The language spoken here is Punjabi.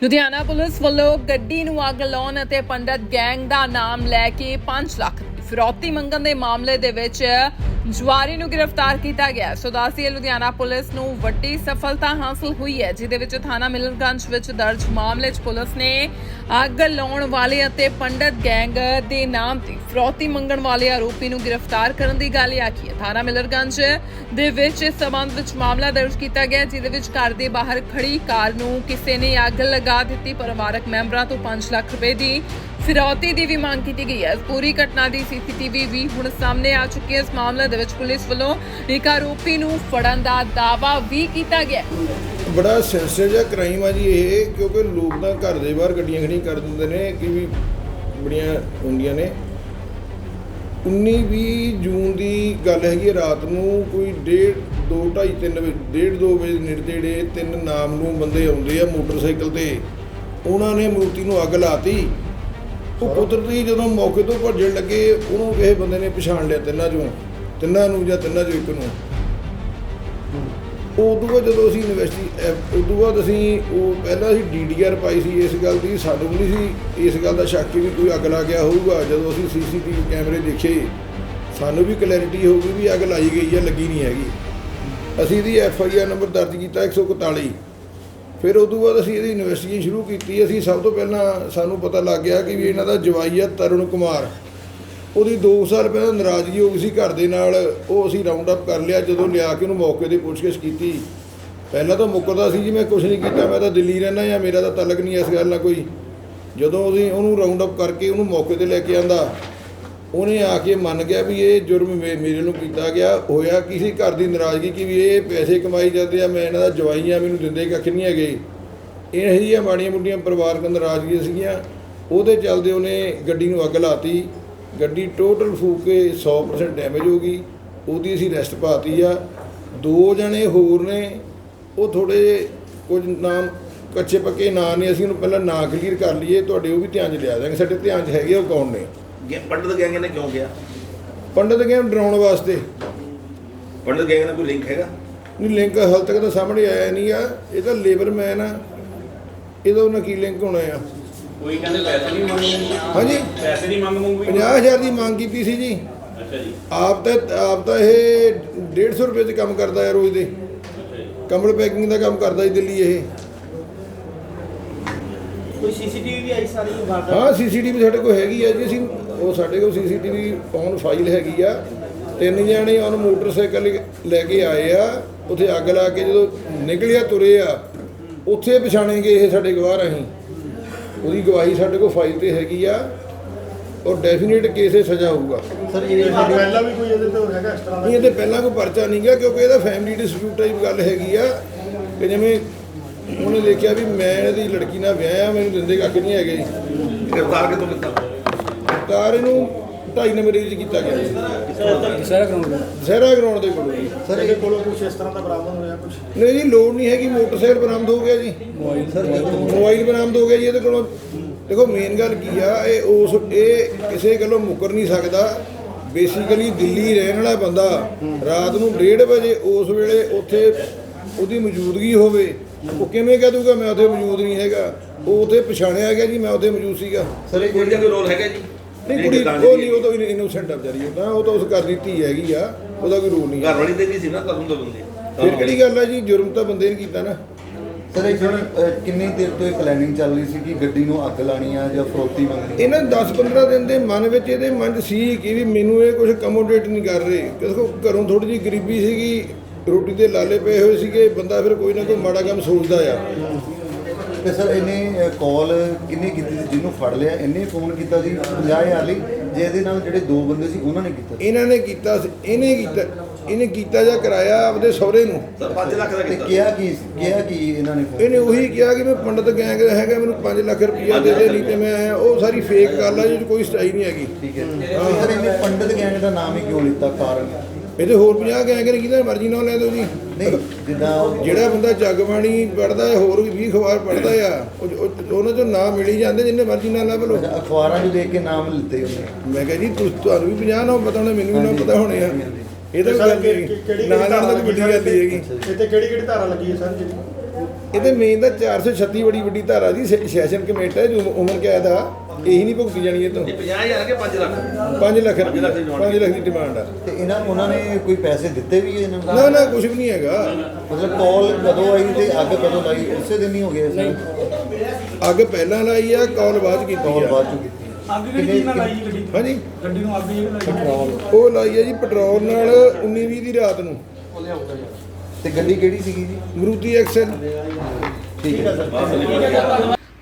ਲੁਧਿਆਣਾ ਪੁਲਿਸ ਵੱਲੋਂ ਗੱਡੀ ਨੂੰ ਅੱਗ ਲਾਉਣ ਅਤੇ ਪੰਡਤ ਗੈਂਗ ਦਾ ਨਾਮ ਲੈ ਕੇ 5 ਲੱਖ ਦੀ ਫਿਰੌਤੀ ਮੰਗਣ ਦੇ ਮਾਮਲੇ ਦੇ ਵਿੱਚ ਜਵਾਰੀ ਨੂੰ ਗ੍ਰਿਫਤਾਰ ਕੀਤਾ ਗਿਆ ਸੋ ਲੁਧਿਆਣਾ ਪੁਲਿਸ ਨੂੰ ਵੱਡੀ ਸਫਲਤਾ ਹਾਸਲ ਹੋਈ ਹੈ, ਜਿਹਦੇ ਵਿੱਚ ਥਾਣਾ ਮਿਲਨਗੰਜ ਵਿੱਚ ਦਰਜ ਮਾਮਲੇ 'ਚ ਪੁਲਿਸ ਨੇ ਅੱਗ ਲਾਉਣ ਵਾਲੇ ਅਤੇ ਪੰਡਤ ਗੈਂਗ ਦੇ ਨਾਮ ਤੇ ਫਰੋਤੀ ਮੰਗਣ ਵਾਲੇ ਆਰੋਪੀ ਨੂੰ ਗ੍ਰਿਫਤਾਰ ਕਰਨ ਦੀ ਗੱਲ ਆਖੀ ਹੈ। ਥਾਣਾ ਮਿਲਨਗੰਜ ਦੇ ਵਿੱਚ ਇਸ ਸਬੰਧ ਵਿੱਚ ਮਾਮਲਾ ਦਰਜ ਕੀਤਾ ਗਿਆ, ਜਿਹਦੇ ਵਿੱਚ ਘਰ ਦੇ ਬਾਹਰ ਖੜੀ ਕਾਰ ਨੂੰ ਕਿਸੇ ਨੇ ਅੱਗ ਲਗਾ ਦਿੱਤੀ। ਪਰਿਵਾਰਕ ਮੈਂਬਰਾਂ ਤੋਂ 5 ਲੱਖ ਰੁਪਏ ਦੀ ਫਿਰੌਤੀ ਦੀ ਵੀ ਮੰਗ ਕੀਤੀ ਗਈ ਹੈ। ਪੂਰੀ ਘਟਨਾ ਦੀ ਸੀਸੀਟੀਵੀ ਵੀ ਹੁਣ ਸਾਹਮਣੇ ਆ ਚੁੱਕੀ ਹੈ। ਇਸ ਮਾਮਲੇ ਦੇ ਵਿੱਚ ਪੁਲਿਸ ਵੱਲੋਂ ਇੱਕ ਆਰੋਪੀ ਨੂੰ ਫੜਨ ਦਾ ਦਾਅਵਾ ਵੀ ਕੀਤਾ ਗਿਆ ਬੜਾ ਸੈਂਸਿਟਿਵ ਜਿਹਾ ਕ੍ਰਾਈਮ ਆ ਜੀ ਇਹ ਕਿਉਂਕਿ ਲੋਕ ਤਾਂ ਘਰ ਦੇ ਬਾਹਰ ਗੱਡੀਆਂ ਖੜੀਆਂ ਕਰ ਦਿੰਦੇ ਨੇ ਕਿ ਵੀ ਬੜੀਆਂ ਹੁੰਦੀਆਂ ਨੇ। 19 20 ਜੂਨ ਦੀ ਗੱਲ ਹੈਗੀ ਹੈ, ਰਾਤ ਨੂੰ ਕੋਈ 1:30 2 2:30 3 ਵਜੇ 1:30 2 ਵਜੇ ਨੇੜੇ ਤਿੰਨ ਨਾਮ ਨੂੰ ਬੰਦੇ ਆਉਂਦੇ ਆ ਮੋਟਰਸਾਈਕਲ ਤੇ। ਉਹਨਾਂ ਨੇ ਮੂਰਤੀ ਨੂੰ ਅੱਗ ਲਾਤੀ। ਉਹ ਕੁਦਰਤੀ ਜਦੋਂ ਮੌਕੇ ਤੋਂ ਭੱਜਣ ਲੱਗੇ, ਉਹਨੂੰ ਕਿਸੇ ਬੰਦੇ ਨੇ ਪਛਾਣ ਲਿਆ ਤਿੰਨਾਂ ਚੋਂ, ਤਿੰਨਾਂ ਨੂੰ ਜਾਂ ਤਿੰਨਾਂ ਚੋਂ ਇੱਕ ਨੂੰ। ਉਹ ਤੋਂ ਬਾਅਦ ਜਦੋਂ ਅਸੀਂ ਇਨਵੈਸਟੀ ਤੋਂ ਬਾਅਦ ਅਸੀਂ, ਉਹ ਪਹਿਲਾਂ ਅਸੀਂ ਡੀਡੀਆਰ ਪਾਈ ਸੀ ਇਸ ਗੱਲ ਦੀ, ਸਾਨੂੰ ਵੀ ਨਹੀਂ ਸੀ ਇਸ ਗੱਲ ਦਾ ਸ਼ੱਕ ਵੀ ਕੋਈ ਅੱਗ ਲਾ ਗਿਆ ਹੋਊਗਾ। ਜਦੋਂ ਅਸੀਂ ਸੀਸੀਟੀਵੀ ਕੈਮਰੇ ਦੇਖੇ, ਸਾਨੂੰ ਵੀ ਕਲੈਰਿਟੀ ਹੋ ਗਈ ਵੀ ਅੱਗ ਲਾਈ ਗਈ ਹੈ ਲੱਗੀ ਨਹੀਂ ਹੈਗੀ। ਅਸੀਂ ਇਹਦੀ ਐਫ ਆਈ ਆਰ ਨੰਬਰ ਦਰਜ ਕੀਤਾ 141 ਫਿਰ ਉਦੋਂ ਬਾਅਦ ਅਸੀਂ ਇਹਦੀ ਇਨਵੈਸਟੀਗੇਸ਼ਨ ਸ਼ੁਰੂ ਕੀਤੀ। ਅਸੀਂ ਸਭ ਤੋਂ ਪਹਿਲਾਂ ਸਾਨੂੰ ਪਤਾ ਲੱਗ ਗਿਆ ਕਿ ਵੀ ਇਹਨਾਂ ਦਾ ਜਵਾਈ ਆ ਤਰੁਣ ਕੁਮਾਰ। ਉਹਦੀ 2 ਸਾਲ ਪਹਿਲਾਂ ਨਾਰਾਜ਼ਗੀ ਹੋ ਗਈ ਸੀ ਘਰ ਦੇ ਨਾਲ। ਉਹ ਅਸੀਂ ਰਾਉਂਡ ਅਪ ਕਰ ਲਿਆ, ਜਦੋਂ ਲਿਆ ਕੇ ਉਹਨੂੰ ਮੌਕੇ ਤੇ ਪੁੱਛਗਿੱਛ ਕੀਤੀ। ਪਹਿਲਾਂ ਤਾਂ ਮੁੱਕਰਦਾ ਸੀ ਜੀ, ਮੈਂ ਕੁਝ ਨਹੀਂ ਕੀਤਾ, ਮੈਂ ਤਾਂ ਦਿੱਲੀ ਰਹਿਣਾ ਜਾਂ ਮੇਰਾ ਤਾਂ ਤਲਕ ਨਹੀਂ ਇਸ ਗੱਲ ਨਾਲ ਕੋਈ। ਜਦੋਂ ਅਸੀਂ ਉਹਨੂੰ ਰਾਉਂਡ ਅਪ ਕਰਕੇ ਉਹਨੂੰ ਮੌਕੇ ਤੇ ਲੈ ਕੇ ਆਂਦਾ ਉਹਨੇ ਆ ਕੇ ਮੰਨ ਗਿਆ ਵੀ ਇਹ ਜੁਰਮ ਮੇ- ਮੇਰੇ ਨੂੰ ਕੀਤਾ ਗਿਆ, ਹੋਇਆ ਕਿਸੇ ਘਰ ਦੀ ਨਾਰਾਜ਼ਗੀ ਕਿ ਵੀ ਇਹ ਪੈਸੇ ਕਮਾਈ ਜਾਂਦੇ ਆ, ਮੈਂ ਇਹਨਾਂ ਦਾ ਜਵਾਈ ਆ ਮੈਨੂੰ ਦਿੰਦੇ ਕੱਖ ਨਹੀਂ ਹੈਗੇ। ਇਹ ਜਿਹੀਆਂ ਮਾੜੀਆਂ ਮੁੱਢੀਆਂ ਪਰਿਵਾਰਕ ਨਾਰਾਜ਼ਗੀਆਂ ਸੀਗੀਆਂ। ਉਹਦੇ ਚੱਲਦੇ ਉਹਨੇ ਗੱਡੀ ਨੂੰ ਅੱਗ ਲਾਤੀ। ਗੱਡੀ ਟੋਟਲ ਫੂਕ ਕੇ 100% ਡੈਮੇਜ ਹੋ ਗਈ। ਉਹਦੀ ਅਸੀਂ ਰੈਸਟ ਪਾਤੀ ਆ। ਦੋ ਜਣੇ ਹੋਰ ਨੇ, ਉਹ ਥੋੜੇ ਕੁਝ ਨਾਮ ਕੱਚੇ ਪੱਕੇ ਨਾਂ ਨੇ, ਅਸੀਂ ਉਹਨੂੰ ਪਹਿਲਾਂ ਨਾਂ ਕਲੀਅਰ ਕਰ ਲਈਏ। ਤੁਹਾਡੇ ਉਹ ਵੀ ਧਿਆਨ 'ਚ ਲਿਆ ਦਾਂਗੇ ਸਾਡੇ ਧਿਆਨ 'ਚ ਹੈਗੇ ਉਹ ਕੌਣ ਨੇ? ਗੇ- ਪੰਡਤ ਗੈਂਗ ਨੇ ਕਿਉਂ ਗਿਆ ਪੰਡਤ ਗਏ ਡਰਾਉਣ ਵਾਸਤੇ। ਪੰਡਤ ਗੈਂਗ ਨਾਲ ਕੋਈ ਲਿੰਕ ਹੈਗਾ? ਨਹੀਂ ਲਿੰਕ ਹਾਲ ਤੱਕ ਤਾਂ ਸਾਹਮਣੇ ਆਇਆ ਨਹੀਂ ਆ। ਇਹ ਤਾਂ ਲੇਬਰ ਮੈਨ ਆ। ਇਹਦਾ ਉਹਨਾਂ ਕੀ ਲਿੰਕ ਹੋਣਾ ਆ? ਕੋਈ ਕਹਿੰਦੇ ਪੈਸੇ ਨਹੀਂ ਮੰਗਦੇ। ਹਾਂਜੀ। ਪੈਸੇ ਨਹੀਂ ਮੰਗ ਮੰਗੂਗੀ 50000 ਦੀ ਮੰਗ ਕੀਤੀ ਸੀ ਜੀ। ਅੱਛਾ ਜੀ। ਆਪ ਤਾਂ ਆਪ ਤਾਂ ਇਹ 150 ਰੁਪਏ 'ਚ ਕੰਮ ਕਰਦਾ ਹੈ ਰੋਜ਼ ਦੇ। ਅੱਛਾ ਜੀ। ਕੰਬਲ ਪੈਕਿੰਗ ਦਾ ਕੰਮ ਕਰਦਾ ਜੀ ਦਿੱਲੀ ਇਹ। ਕੋਈ ਸੀਸੀਟੀਵੀ ਵੀ ਆਈ ਸਾਰੀ ਵਾਰਦਾਤ ਹਾਂ ਸੀਸੀਟੀਵੀ ਸਾਡੇ ਕੋਲ ਹੈਗੀ ਆ ਜੀ ਅਸੀਂ ਉਹ ਸਾਡੇ ਕੋਲ ਸੀਸੀਟੀਵੀ ਔਨ ਫਾਈਲ ਹੈਗੀ ਆ। ਤਿੰਨ ਜਣੇ ਔਨ ਮੋਟਰਸਾਈਕਲ ਲੈ ਕੇ ਆਏ ਆ ਉੱਥੇ ਅੱਗ ਲਾ ਕੇ ਜਦੋਂ ਨਿਕਲਿਆ ਤੁਰੇ ਆ ਉੱਥੇ ਪਛਾਣੇਗੇ ਇਹ ਸਾਡੇ ਗਵਾਹ ਰਾਹੀਂ। ਉਹਦੀ ਗਵਾਹੀ ਸਾਡੇ ਕੋਲ ਫਾਈਲ ਤੇ ਹੈਗੀ ਆ ਔਰ ਡੈਫੀਨਿਟ ਕੇਸੇ ਸਜ਼ਾ ਹੋਊਗਾ। ਸਰ ਇਹ ਪਹਿਲਾਂ ਵੀ ਕੋਈ ਇਹਦੇ ਤੇ ਹੈਗਾ ਇਸ ਤਰ੍ਹਾਂ ਦਾ? ਨਹੀਂ ਇਹਦੇ ਪਹਿਲਾਂ ਕੋਈ ਪਰਚਾ ਨਹੀਂ ਗਿਆ ਕਿਉਂਕਿ ਇਹਦਾ ਫੈਮਿਲੀ ਡਿਸਪਿਊਟ ਟਾਈਪ ਗੱਲ ਹੈਗੀ ਆ ਕਿ ਜਿਵੇਂ ਉਹਨੇ ਦੇਖਿਆ ਵੀ ਮੈਂ ਇਹਦੀ ਲੜਕੀ ਨਾਲ ਵਿਆਹਿਆ ਮੈਨੂੰ ਦਿੰਦੇ ਕੱਖ ਨਹੀਂ ਹੈਗੇ ਗ੍ਰਿਫਤਾਰ ਕਿਤੋਂ ਕੀਤਾ? ਕਾਰ ਇਹਨੂੰ ਢਾਈ ਨੰਬਰ ਏਜ ਕੀਤਾ ਗਿਆ ਜੀ। ਦੁਸਹਿਰਾ ਗਰਾਊਂਡ ਦੇ। ਕੋਲ ਸਰ ਇਹਦੇ ਕੋਲੋਂ ਕੁਝ ਇਸ ਤਰ੍ਹਾਂ ਦਾ ਬਰਾਮਦ ਹੋਇਆ ਕੁਝ ਨਹੀਂ ਜੀ ਲੋੜ ਨਹੀਂ ਹੈਗੀ ਮੋਟਰਸਾਈਕਲ ਬਰਾਮਦ ਹੋ ਗਿਆ ਜੀ। ਮੋਬਾਈਲ ਬਰਾਮਦ ਹੋ ਗਿਆ ਜੀ ਇਹਦੇ ਕੋਲੋਂ। ਦੇਖੋ ਮੇਨ ਗੱਲ ਕੀ ਆ ਇਹ ਉਸ ਇਹ ਕਿਸੇ ਗੱਲੋਂ ਮੁੱਕਰ ਨਹੀਂ ਸਕਦਾ। ਬੇਸਿਕਲੀ ਦਿੱਲੀ ਰਹਿਣ ਵਾਲਾ ਬੰਦਾ ਰਾਤ ਨੂੰ 1:30 ਵਜੇ ਉਸ ਵੇਲੇ ਉੱਥੇ ਉਹਦੀ ਮੌਜੂਦਗੀ ਹੋਵੇ ਉਹ ਕਿਵੇਂ ਕਹਿ ਦੂਗਾ ਮੈਂ ਉੱਥੇ ਮੌਜੂਦ ਨਹੀਂ ਹੈਗਾ। ਉਹ ਉੱਥੇ ਪਛਾਣਿਆ ਗਿਆ ਜੀ ਮੈਂ ਉੱਥੇ ਮੌਜੂਦ ਸੀਗਾ। ਸਰ ਇਹ ਕੋਈ ਕੋਈ ਰੋਲ ਹੈਗਾ ਜੀ? ਨਹੀਂ ਕੁੜੀ ਉਹ ਨਹੀਂ ਉਹ ਤਾਂ ਇਨੋਸੈਂਟ ਆ ਵਿਚਾਰੀ ਉਹ ਤਾਂ ਉਹ ਤਾਂ ਉਸ ਘਰ ਦੀ ਧੀ ਹੈਗੀ ਆ ਉਹਦਾ ਕੋਈ ਰੋਲ ਨਹੀਂ ਘਰ ਵਾਲੀ ਦੇ ਵੀ ਸੀ ਨਾ ਤੁਹਾਨੂੰ ਦੋ ਬੰਦੇ। ਫਿਰ ਕਿਹੜੀ ਗੱਲ ਆ ਜੀ ਜੁਰਮ ਤਾਂ ਬੰਦੇ ਨੇ ਕੀਤਾ ਨਾ। ਸਰ ਇਹ ਕਿੰਨੀ ਦੇਰ ਤੋਂ ਇਹ ਪਲੈਨਿੰਗ ਚੱਲ ਰਹੀ ਸੀ ਕਿ ਗੱਡੀ ਨੂੰ ਅੱਗ ਲਾਣੀ ਆ ਜਾਂ ਫਰੋਤੀ ਮੰਗਣੀ ਇਹਨਾਂ 10-15 ਦਿਨ ਦੇ ਮਨ ਵਿੱਚ ਇਹਦੇ ਮਨ ਸੀ ਕਿ ਵੀ ਮੈਨੂੰ ਇਹ ਕੁਝ ਕਮੋਡੇਟ ਨਹੀਂ ਕਰ ਰਹੇ। ਦੇਖੋ ਘਰੋਂ ਥੋੜੀ ਜਿਹੀ ਗਰੀਬੀ ਸੀਗੀ ਰੋਟੀ ਦੇ ਲਾਲੇ ਪਏ ਹੋਏ ਸੀਗੇ ਬੰਦਾ ਫਿਰ ਕੋਈ ਨਾ ਕੋਈ ਮਾੜਾ ਕੰਮ ਸੋਚਦਾ ਆ। ਤੇ ਸਰ ਇਹਨੇ ਕਾਲ ਕਿੰਨੇ ਕੀਤੀ ਸੀ? ਜਿਹਨੂੰ ਫੜ ਲਿਆ ਇਹਨੇ ਫੋਨ ਕੀਤਾ ਸੀ 50000 ਲਈ ਜੇ ਇਹਦੇ ਨਾਲ ਜਿਹੜੇ ਦੋ ਬੰਦੇ ਸੀ ਉਹਨਾਂ ਨੇ ਕੀਤਾ? ਇਹਨਾਂ ਨੇ ਕੀਤਾ ਸੀ ਇਹਨੇ ਕੀਤਾ ਇਹਨੇ ਕੀਤਾ ਜਾਂ ਕਰਾਇਆ ਆਪਦੇ ਸਹੁਰੇ ਨੂੰ। ਸਰ 5 ਲੱਖ ਦਾ ਤੇ ਕੀਤਾ। ਕਿਹਾ ਕੀ ਕਿਹਾ ਕੀ ਇਹਨਾਂ ਨੇ phone? ਇਹਨੇ ਉਹੀ ਕਿਹਾ ਕਿ ਮੈਂ ਪੰਡਤ ਗੈਂਗ ਦਾ ਹੈਗਾ ਮੈਨੂੰ 5 ਲੱਖ ਰੁਪਈਆ ਦੇ ਦੇ ਨਹੀਂ ਤੇ ਮੈਂ ਆਇਆ ਉਹ ਸਾਰੀ ਫੇਕ ਗੱਲ ਆ ਜਿਹਦੇ 'ਚ ਕੋਈ ਸਟਾਈ ਨਹੀਂ ਹੈਗੀ। ਠੀਕ ਹੈ। ਸਰ ਇਹਨੇ ਪੰਡਤ ਗੈਂਗ ਦਾ ਨਾਮ ਹੀ ਕਿਉਂ ਲਿੱਤਾ? ਕਾਰਨ? ਇਹਦੇ ਹੋਰ 50 ਗੈਂਗ ਨੇ ਕਿਹਦਾ ਮਰਜ਼ੀ ਨਾਲ ਲੈ ਦਿਓ ਜੀ। ਨਹੀਂ ਜਿੱਦਾਂ ਜਿਹੜਾ ਬੰਦਾ ਜਗਬਾਣੀ ਪੜਦਾ ਹੈ ਹੋਰ ਵੀ 20 ਅਖਬਾਰ ਪੜਦਾ ਆ ਉਹ- ਉਹ- ਉਹਨਾਂ ਚੋਂ ਨਾਮ ਮਿਲ ਜਾਂਦੇ ਜਿੰਨੇ ਮਰਜ਼ੀ ਨਾਲ ਲੱਭ ਲਓ। ਅਖਬਾਰਾਂ 'ਚ ਦੇਖ ਕੇ ਨਾਮ ਲਿੱਤੇ ਉਹਨੇ ਮੈਂ ਕਿਹਾ ਜੀ ਤੁਸ ਤੁਹਾਨੂੰ ਵੀ 50 ਨਾਮ ਪਤਾ ਹੋਣੇ ਮੈਨੂੰ ਵੀ ਨਾਮ ਪਤਾ ਹੋਣੇ ਆ। ਇਹ ਤਾਂ ਸਰ, ਗੱਲ ਨਹੀਂ ਨਾਲ ਨਾਲ ਤਾਂ ਵੱਡੀ ਗੱਲ ਨਹੀਂ ਹੈਗੀ। ਇਹ ਤੇ ਕਿਹੜੀ ਕਿਹੜੀ ਧਾਰਾ ਲੱਗੀ ਹੈ ਸਰ ਜੀ? ਇਹਦੇ ਮੇਨ ਦਾ 436 ਬੜੀ ਵੱਡੀ ਧਾਰਾ ਜੀ ਸੈ- ਸੈਸ਼ਨ ਕਮੇਟ ਹੈ ਜੋ ਉਮਰ ਕੈਦ ਆ। ਇਹੀ ਨਹੀਂ ਭੁਗਤੀ ਜਾਣੀ ਇਹ ਤੋਂ। ਇਹ 50000 ਕੇ 5 ਲੱਖ। 5 ਲੱਖ ਪੰਜ ਲੱਖ ਦੀ demand 5 ਲੱਖ ਦੀ ਡਿਮਾਂਡ ਆ। ਤੇ ਇਹਨਾਂ ਉਹਨਾਂ ਨੇ ਕੋਈ ਪੈਸੇ ਦਿੱਤੇ ਵੀ ਇਹਨਾਂ ਨੂੰ? ਨਾ ਨਾ ਕੁਝ ਵੀ ਨਹੀਂ ਹੈਗਾ। ਮਤਲਬ ਕਾਲ ਕਦੋਂ ਆਈ ਤੇ ਅੱਗ ਕਦੋਂ ਲਾਈ? ਉਸੇ ਦਿਨ ਹੀ ਹੋ ਗਿਆ ਸੀ। ਅੱਗ ਪਹਿਲਾਂ ਲਾਈ ਆ ਕਾਲ ਬਾਅਦ ਕੀਤੀ ਕਾਲ ਆ। ਬਾਅਦ ਚ ਕੀਤੀ। ਅੱਗ ਕਿਹੜੀ ਨਾਲ ਲਾਈ ਗੱਡੀ? ਹਾਂਜੀ। ਗੱਡੀ ਨੂੰ ਅੱਗ ਜਿਹੜੀ ਲਾਈ ਉਹ ਲਾਈ ਆ ਜੀ ਪੈਟਰੋਲ ਨਾਲ 19 20 ਦੀ ਰਾਤ ਨੂੰ। ਤੇ ਗੱਡੀ ਕਿਹੜੀ ਸੀਗੀ ਜੀ? ਮਰੂਤੀ ਐਕਸਲ ਠੀਕ ਹੈ। ਸਰ